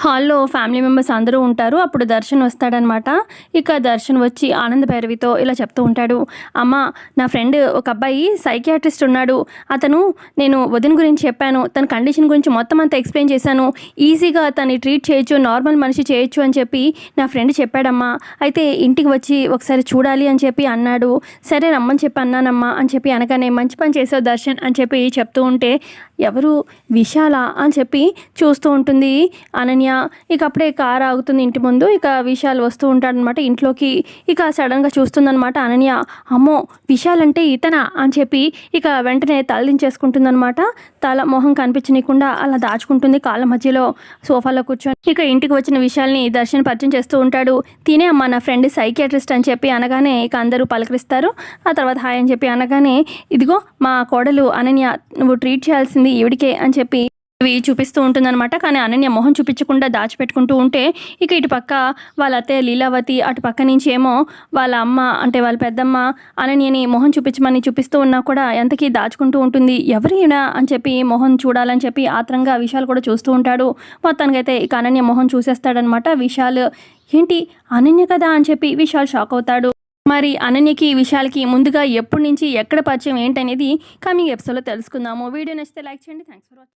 హాల్లో family members అందరూ ఉంటారు. అప్పుడు దర్శన్ వస్తాడనమాట. ఇక దర్శన్ వచ్చి ఆనంద భైరవితో ఇలా చెప్తూ ఉంటాడు. అమ్మ నా ఫ్రెండ్ ఒక అబ్బాయి సైకియాట్రిస్ట్ ఉన్నాడు. అతను నేను వదిన గురించి చెప్పాను. తన కండిషన్ గురించి మొత్తం అంతా ఎక్స్ప్లెయిన్ చేశాను. ఈజీగా తను ట్రీట్ చేయొచ్చు నార్మల్ మనిషి చేయొచ్చు అని చెప్పి నా ఫ్రెండ్ చెప్పాడమ్మా. అయితే ఇంటికి వచ్చి ఒకసారి చూడాలి అని చెప్పి అన్నాడు. సరే రమ్మని చెప్పి అన్నానమ్మా అని చెప్పి అనగానే మంచి పని చేసావు దర్శన్ అని చెప్పి చెప్తూ ఉంటే ఎవరు విశాల అని చెప్పి చూస్తూ ఉంటుంది. అనన్య ఇక అప్పుడే కార్ ఆగుతుంది ఇంటి ముందు. ఇక విశాల్ వస్తూ ఉంటాడనమాట ఇంట్లోకి. ఇక సడన్గా చూస్తుందనమాట అనన్య అమ్మో విశాల్ అంటే ఇతనా అని చెప్పి ఇక వెంటనే తలదించేసుకుంటుందనమాట తల మొహం కనిపించనీయకుండా అలా దాచుకుంటుంది కాళ్ళ మధ్యలో సోఫాలో కూర్చొని. ఇక ఇంటికి వచ్చిన విషయాల్ని దర్శన్ పరిచయం చేస్తూ ఉంటాడు. తినే అమ్మ నా ఫ్రెండ్ సైకియాట్రిస్ట్ అని చెప్పి అనగానే ఇక అందరూ పలకరిస్తారు. ఆ తర్వాత హాయ్ అని చెప్పి అనగానే ఇదిగో మా కోడలు అనన్య నువ్వు ట్రీట్ చేయాల్సింది ఈవిడికే అని చెప్పి ఇవి చూపిస్తూ ఉంటుందన్నమాట. కానీ అనన్య మొహం చూపించకుండా దాచిపెట్టుకుంటూ ఉంటే ఇక ఇటు పక్క వాళ్ళ అత్తయ్య లీలావతి అటు పక్క నుంచి ఏమో వాళ్ళ అమ్మ అంటే వాళ్ళ పెద్దమ్మ అనన్యని మొహం చూపించమని చూపిస్తూ ఉన్నా కూడా ఎంతకీ దాచుకుంటూ ఉంటుంది. ఎవరైనా అని చెప్పి మొహం చూడాలని చెప్పి ఆత్రంగా విశాల్ కూడా చూస్తూ ఉంటాడు. మొత్తానికైతే ఇక అనన్య మొహం చూసేస్తాడనమాట విశాల్ ఏంటి? అనన్య కదా? అని చెప్పి విశాల్ షాక్ అవుతాడు. మరి అనన్యకి విశాల్కి ముందుగా ఎప్పటి నుంచి ఎక్కడ పరిచయం ఏంటనేది కమింగ్ ఎపిసోడ్లో తెలుసుకుందాము. వీడియో నచ్చితే లైక్ చేయండి. Thanks for watching.